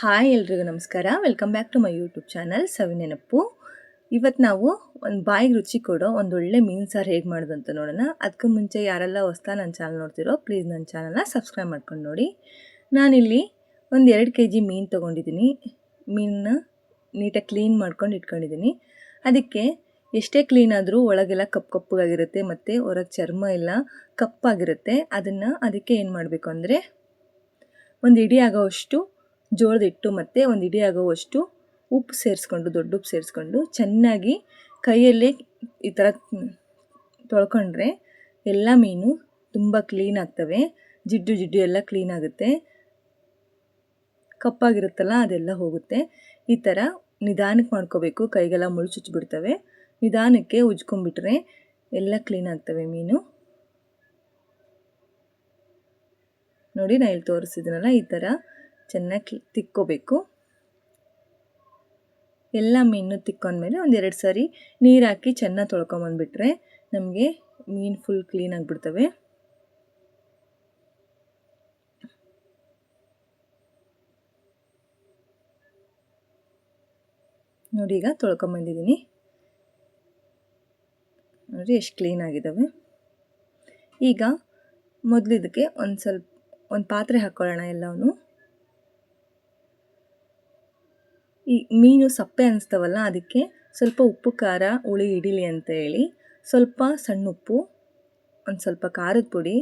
Hi ಎಲ್ರಿಗೂ ನಮಸ್ಕಾರ. Welcome back to my YouTube channel ಸವಿನೆನಪ್ಪು ಇವತ್ತು ನಾವು ಒಂದು ಬಾಯಿಗೆ ರುಚಿ ಕೊಡೋ ಒಳ್ಳೆ ಮೀನು ಸಾರು ಹೇಗೆ ಮಾಡೋದು ಅಂತ ನೋಡೋಣ. ಅದಕ್ಕೆ ಮುಂಚೆ ಯಾರೆಲ್ಲ ಹೊಸ್ತಾ ನನ್ನ ಚಾನಲ್ ನೋಡ್ತಿರೋ ಪ್ಲೀಸ್ ನನ್ನ ಚಾನಲ್ನ ಸಬ್ಸ್ಕ್ರೈಬ್ ಮಾಡ್ಕೊಂಡು ನೋಡಿ. ನಾನಿಲ್ಲಿ ಒಂದು ಎರಡು ಕೆ ಜಿ ಮೀನು ತೊಗೊಂಡಿದ್ದೀನಿ ಮೀನನ್ನ ನೀಟಾಗಿ ಕ್ಲೀನ್ ಮಾಡ್ಕೊಂಡು ಇಟ್ಕೊಂಡಿದ್ದೀನಿ ಅದಕ್ಕೆ ಎಷ್ಟೇ ಕ್ಲೀನ್ ಆದರೂ ಒಳಗೆಲ್ಲ ಕಪ್ಪು ಕಪ್ಪಗಾಗಿರುತ್ತೆ ಮತ್ತು ಹೊರಗೆ ಚರ್ಮ ಎಲ್ಲ ಕಪ್ಪಾಗಿರುತ್ತೆ. ಅದನ್ನು ಅದಕ್ಕೆ ಏನು ಮಾಡಬೇಕು ಅಂದರೆ, ಒಂದು ಇಡೀ ಆಗೋವಷ್ಟು ಜೋಳದ ಹಿಟ್ಟು ಮತ್ತು ಒಂದು ಇಡೀ ಆಗೋವಷ್ಟು ಉಪ್ಪು ಸೇರಿಸ್ಕೊಂಡು, ದೊಡ್ಡ ಉಪ್ಪು ಸೇರಿಸ್ಕೊಂಡು ಚೆನ್ನಾಗಿ ಕೈಯಲ್ಲೇ ಈ ಥರ ತೊಳ್ಕೊಂಡ್ರೆ ಎಲ್ಲ ಮೀನು ತುಂಬ ಕ್ಲೀನ್ ಆಗ್ತವೆ. ಜಿಡ್ಡು ಜಿಡ್ಡು ಎಲ್ಲ ಕ್ಲೀನ್ ಆಗುತ್ತೆ. ಕಪ್ಪಾಗಿರುತ್ತಲ್ಲ, ಅದೆಲ್ಲ ಹೋಗುತ್ತೆ. ಈ ಥರ ನಿಧಾನಕ್ಕೆ ಮಾಡ್ಕೋಬೇಕು. ಕೈಗೆಲ್ಲ ಮುಳುಚುಚ್ಚಿಬಿಡ್ತವೆ ನಿಧಾನಕ್ಕೆ ಉಜ್ಕೊಂಡ್ಬಿಟ್ರೆ ಎಲ್ಲ ಕ್ಲೀನ್ ಆಗ್ತವೆ ಮೀನು. ನೋಡಿ ನಾ ಇಲ್ಲಿ ತೋರಿಸಿದ್ನಲ್ಲ, ಈ ಥರ ಚೆನ್ನಾಗಿ ತಿಕ್ಕೋಬೇಕು. ಎಲ್ಲ ಮೀನು ತಿಕ್ಕೊಂಡ್ಮೇಲೆ ಒಂದೆರಡು ಸಾರಿ ನೀರು ಹಾಕಿ ಚೆನ್ನಾಗಿ ತೊಳ್ಕೊಂಬಂದುಬಿಟ್ರೆ ನಮಗೆ ಮೀನು ಫುಲ್ ಕ್ಲೀನ್ ಆಗಿಬಿಡ್ತವೆ. ನೋಡಿ ಈಗ ತೊಳ್ಕೊಂಬಂದಿದ್ದೀನಿ ನೋಡಿ ಎಷ್ಟು ಕ್ಲೀನ್ ಆಗಿದ್ದಾವೆ ಈಗ ಮೊದಲು ಇದಕ್ಕೆ ಒಂದು ಸ್ವಲ್ಪ, ಒಂದು ಪಾತ್ರೆ ಹಾಕ್ಕೊಳ್ಳೋಣ ಎಲ್ಲವೂ ಈ ಮೀನು ಸಪ್ಪೆ ಅನಿಸ್ತವಲ್ಲ, ಅದಕ್ಕೆ ಸ್ವಲ್ಪ ಉಪ್ಪು, ಖಾರ, ಹುಳಿ ಅಂತ ಹೇಳಿ ಸ್ವಲ್ಪ ಸಣ್ಣ ಉಪ್ಪು, ಒಂದು ಸ್ವಲ್ಪ ಖಾರದ ಪುಡಿ,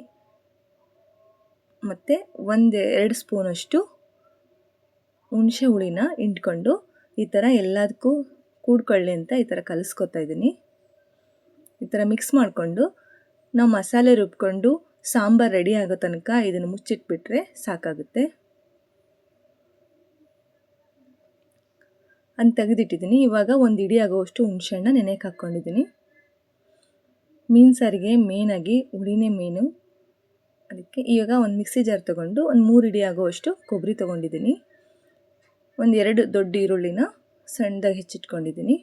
ಮತ್ತು ಒಂದು ಎರಡು ಸ್ಪೂನಷ್ಟು ಹುಣಸೆ ಹುಳಿನ ಇಂಟ್ಕೊಂಡು ಈ ಥರ ಎಲ್ಲದಕ್ಕೂ ಕೂಡ್ಕೊಳ್ಳಿ ಅಂತ ಈ ಥರ ಕಲಿಸ್ಕೊತಾ ಇದ್ದೀನಿ. ಈ ಥರ ಮಿಕ್ಸ್ ಮಾಡಿಕೊಂಡು ನಾವು ಮಸಾಲೆ ರುಬ್ಕೊಂಡು ಸಾಂಬಾರು ರೆಡಿ ಆಗೋ ತನಕ ಇದನ್ನು ಮುಚ್ಚಿಟ್ಬಿಟ್ರೆ ಸಾಕಾಗುತ್ತೆ. ಅಂತ ತೆಗೆದಿಟ್ಟಿದ್ದೀನಿ. ಇವಾಗ ಒಂದು ಇಡಿ ಆಗೋವಷ್ಟು ಹುಣಸೆಹಣ್ಣ ನೆನೆಗೆ ಹಾಕ್ಕೊಂಡಿದ್ದೀನಿ. ಮೀನು ಸಾರಿಗೆ ಮೇನಾಗಿ ಹುಳಿನೇ ಮೀನು. ಅದಕ್ಕೆ ಇವಾಗ ಒಂದು ಮಿಕ್ಸಿ ಜಾರ್ ತೊಗೊಂಡು ಒಂದು ಮೂರು ಇಡಿ ಆಗೋವಷ್ಟು ಕೊಬ್ಬರಿ ತೊಗೊಂಡಿದ್ದೀನಿ. ಒಂದು ಎರಡು ದೊಡ್ಡ ಈರುಳ್ಳಿನ ಸಣ್ಣದಾಗಿ ಹೆಚ್ಚಿಟ್ಕೊಂಡಿದ್ದೀನಿ.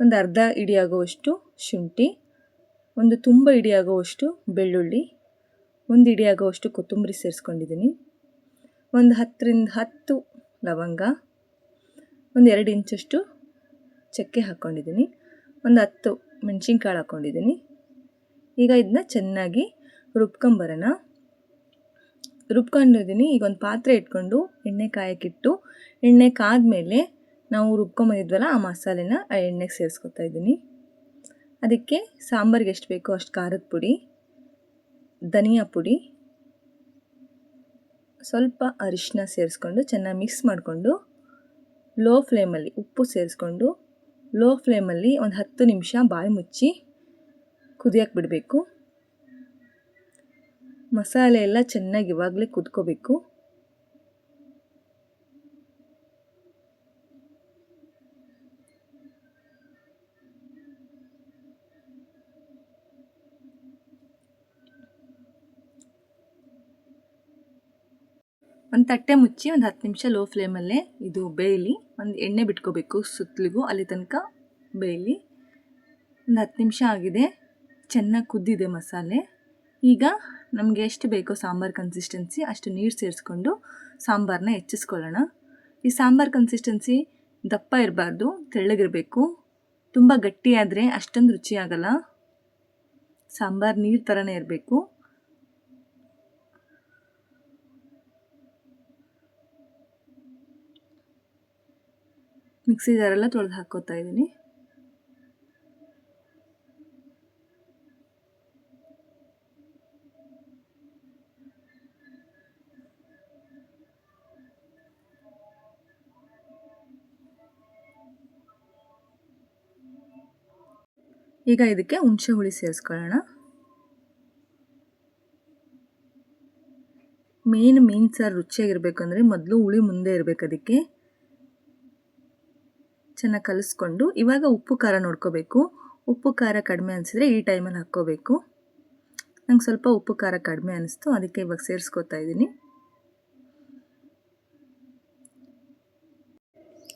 ಒಂದು ಅರ್ಧ ಇಡಿ ಆಗುವಷ್ಟು ಶುಂಠಿ, ಒಂದು ತುಂಬ ಇಡಿ ಆಗುವಷ್ಟು ಬೆಳ್ಳುಳ್ಳಿ, ಒಂದು ಇಡಿ ಆಗುವಷ್ಟು ಕೊತ್ತಂಬರಿ ಸೇರಿಸ್ಕೊಂಡಿದ್ದೀನಿ. ಒಂದು ಹತ್ತರಿಂದ ಹತ್ತು ಲವಂಗ ಒಂದು ಎರಡು ಇಂಚಷ್ಟು ಚಕ್ಕೆ ಹಾಕ್ಕೊಂಡಿದ್ದೀನಿ. ಒಂದು ಹತ್ತು ಮೆಣಸಿನ್ಕಾಳು ಹಾಕ್ಕೊಂಡಿದ್ದೀನಿ. ಈಗ ಇದನ್ನ ಚೆನ್ನಾಗಿ ರುಬ್ಕೊಂಬರೋಣ. ರುಬ್ಕೊಂಡಿದ್ದೀನಿ. ಈಗ ಒಂದು ಪಾತ್ರೆ ಇಟ್ಕೊಂಡು ಎಣ್ಣೆ ಕಾಯಕ್ಕಿಟ್ಟು ಎಣ್ಣೆ ಕಾದ್ಮೇಲೆ ನಾವು ರುಬ್ಕೊಂಬಂದಿದ್ವಲ್ಲ ಆ ಮಸಾಲೆನ ಆ ಎಣ್ಣೆಗೆ ಸೇರಿಸ್ಕೊತಾ ಇದ್ದೀನಿ. ಅದಕ್ಕೆ ಸಾಂಬಾರಿಗೆ ಎಷ್ಟು ಬೇಕೋ ಅಷ್ಟು ಖಾರದ ಪುಡಿ, ಧನಿಯಾ ಪುಡಿ, ಸ್ವಲ್ಪ ಅರಿಶಿನ ಸೇರಿಸ್ಕೊಂಡು ಚೆನ್ನಾಗಿ ಮಿಕ್ಸ್ ಮಾಡಿಕೊಂಡು ಲೋ ಫ್ಲೇಮಲ್ಲಿ ಉಪ್ಪು ಸೇರಿಸ್ಕೊಂಡು ಲೋ ಫ್ಲೇಮಲ್ಲಿ ಒಂದು ಹತ್ತು ನಿಮಿಷ ಬಾಯಿ ಮುಚ್ಚಿ ಕುದಿಯಕ್ಕೆ ಬಿಡಬೇಕು. ಮಸಾಲೆ ಎಲ್ಲ ಚೆನ್ನಾಗಿ ಇವಾಗಲೇ ಕುದ್ಕೋಬೇಕು. ಒಂದು ತಟ್ಟೆ ಮುಚ್ಚಿ ಒಂದು ಹತ್ತು ನಿಮಿಷ ಲೋ ಫ್ಲೇಮಲ್ಲೇ ಇದು ಬೇಯಲಿ. ಒಂದು ಎಣ್ಣೆ ಬಿಟ್ಕೋಬೇಕು ಸುತ್ತಲಿಗೂ ಅಲ್ಲಿ ತನಕ ಬೇಯಲಿ. ಒಂದು ಹತ್ತು ನಿಮಿಷ ಆಗಿದೆ. ಚೆನ್ನಾಗಿ ಕುದ್ದಿದೆ ಮಸಾಲೆ. ಈಗ ನಮಗೆ ಎಷ್ಟು ಬೇಕೋ ಸಾಂಬಾರು ಕನ್ಸಿಸ್ಟೆನ್ಸಿ ಅಷ್ಟು ನೀರು ಸೇರಿಸ್ಕೊಂಡು ಸಾಂಬಾರನ್ನ ಹೆಚ್ಚಿಸ್ಕೊಳ್ಳೋಣ. ಈ ಸಾಂಬಾರು ಕನ್ಸಿಸ್ಟೆನ್ಸಿ ದಪ್ಪ ಇರಬಾರ್ದು, ತೆಳ್ಳಗಿರಬೇಕು. ತುಂಬ ಗಟ್ಟಿಯಾದರೆ ಅಷ್ಟೊಂದು ರುಚಿ ಆಗಲ್ಲ ಸಾಂಬಾರು ನೀರು ಥರನೇ ಇರಬೇಕು. ಮಿಕ್ಸಿ ಜಾರೆಲ್ಲ ತೊಳೆದು ಹಾಕೋತಾ ಇದ್ದೀನಿ. ಈಗ ಇದಕ್ಕೆ ಹುಣಸೆ ಹುಳಿ ಸೇರಿಸ್ಕೊಳ್ಳೋಣ. ಮೇನ್ ಮೀನು ಸಾರು ರುಚಿಯಾಗಿರಬೇಕಂದ್ರೆ ಮೊದಲು ಹುಳಿ ಮುಂದೆ ಇರಬೇಕು ಅದಕ್ಕೆ. ಚೆನ್ನಾಗಿ ಕಲಿಸ್ಕೊಂಡು ಇವಾಗ ಉಪ್ಪು ಖಾರ ನೋಡ್ಕೋಬೇಕು. ಉಪ್ಪು ಖಾರ ಕಡಿಮೆ ಅನಿಸಿದ್ರೆ ಈ ಟೈಮಲ್ಲಿ ಹಾಕ್ಕೋಬೇಕು. ನಂಗೆ ಸ್ವಲ್ಪ ಉಪ್ಪು ಖಾರ ಕಡಿಮೆ ಅನಿಸ್ತು, ಅದಕ್ಕೆ ಇವಾಗ ಸೇರಿಸ್ಕೋತಾ ಇದ್ದೀನಿ.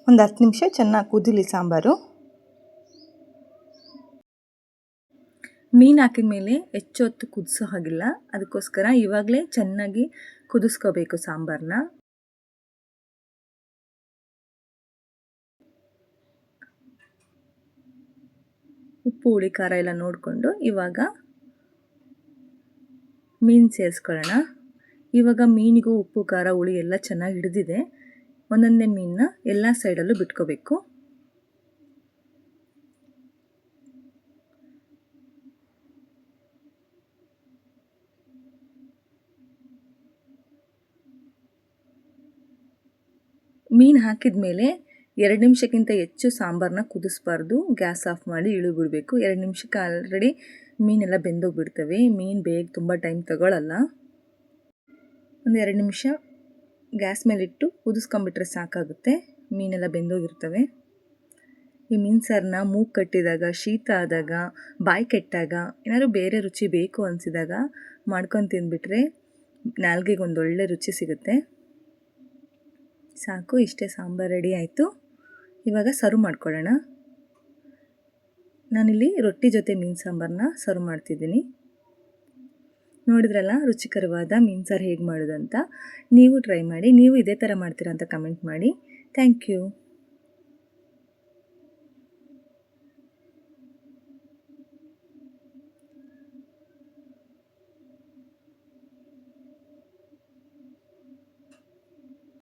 ಒಂದು ಹತ್ತು ನಿಮಿಷ ಚೆನ್ನಾಗಿ ಕುದಿಲಿ ಸಾಂಬಾರು. ಮೀನು ಹಾಕಿದ ಮೇಲೆ ಹೆಚ್ಚು ಹೊತ್ತು ಕುದಿಸೋ ಹಾಗಿಲ್ಲ. ಅದಕ್ಕೋಸ್ಕರ ಇವಾಗಲೇ ಚೆನ್ನಾಗಿ ಕುದಿಸ್ಕೋಬೇಕು ಸಾಂಬಾರನ್ನ ಉಪ್ಪು, ಹುಳಿ, ಖಾರ ಎಲ್ಲ ನೋಡಿಕೊಂಡು ಇವಾಗ ಮೀನು ಸೇರಿಸ್ಕೊಳ್ಳೋಣ. ಇವಾಗ ಮೀನಿಗೂ ಉಪ್ಪು, ಖಾರ, ಹುಳಿ ಎಲ್ಲ ಚೆನ್ನಾಗಿ ಹಿಡಿದಿದೆ. ಒಂದೊಂದೇ ಮೀನನ್ನ ಎಲ್ಲ ಸೈಡಲ್ಲೂ ಬಿಟ್ಕೋಬೇಕು. ಮೀನು ಹಾಕಿದ ಮೇಲೆ ಎರಡು ನಿಮಿಷಕ್ಕಿಂತ ಹೆಚ್ಚು ಸಾಂಬಾರನ್ನ ಕುದಿಸ್ಬಾರ್ದು. ಗ್ಯಾಸ್ ಆಫ್ ಮಾಡಿ ಇಳಿಬಿಡಬೇಕು. ಎರಡು ನಿಮಿಷಕ್ಕೆ ಆಲ್ರೆಡಿ ಮೀನೆಲ್ಲ ಬೆಂದೋಗ್ಬಿಡ್ತವೆ. ಮೀನು ಬೇಗ ತುಂಬ ಟೈಮ್ ತಗೊಳ್ಳಲ್ಲ ಒಂದು ಎರಡು ನಿಮಿಷ ಗ್ಯಾಸ್ ಮೇಲಿಟ್ಟು ಕುದಿಸ್ಕೊಂಬಿಟ್ರೆ ಸಾಕಾಗುತ್ತೆ. ಮೀನೆಲ್ಲ ಬೆಂದೋಗಿರ್ತವೆ. ಈ ಮೀನು ಸಾರನ್ನ ಮೂಗು ಕಟ್ಟಿದಾಗ, ಶೀತ ಆದಾಗ, ಬಾಯಿ ಕೆಟ್ಟಾಗ, ಏನಾದರೂ ಬೇರೆ ರುಚಿ ಬೇಕು ಅನಿಸಿದಾಗ ಮಾಡ್ಕೊಂಡು ತಿಂದುಬಿಟ್ರೆ ನಾಲ್ಗೆಗೆ ಒಂದು ಒಳ್ಳೆ ರುಚಿ ಸಿಗುತ್ತೆ. ಸಾಕು, ಇಷ್ಟೇ ಸಾಂಬಾರು ರೆಡಿ ಆಯಿತು. ಇವಾಗ ಸರ್ವ್ ಮಾಡ್ಕೊಳ್ಳೋಣ. ನಾನಿಲ್ಲಿ ರೊಟ್ಟಿ ಜೊತೆ ಮೀನು ಸಾಂಬಾರನ್ನ ಸರ್ವ್ ಮಾಡ್ತಿದ್ದೀನಿ. ನೋಡಿದ್ರಲ್ಲ, ರುಚಿಕರವಾದ ಮೀನು ಸಾರು ಹೇಗೆ ಮಾಡೋದು ಅಂತ ನೀವು ಟ್ರೈ ಮಾಡಿ, ನೀವು ಇದೇ ಥರ ಮಾಡ್ತೀರಾ ಅಂತ ಕಮೆಂಟ್ ಮಾಡಿ. Thank you.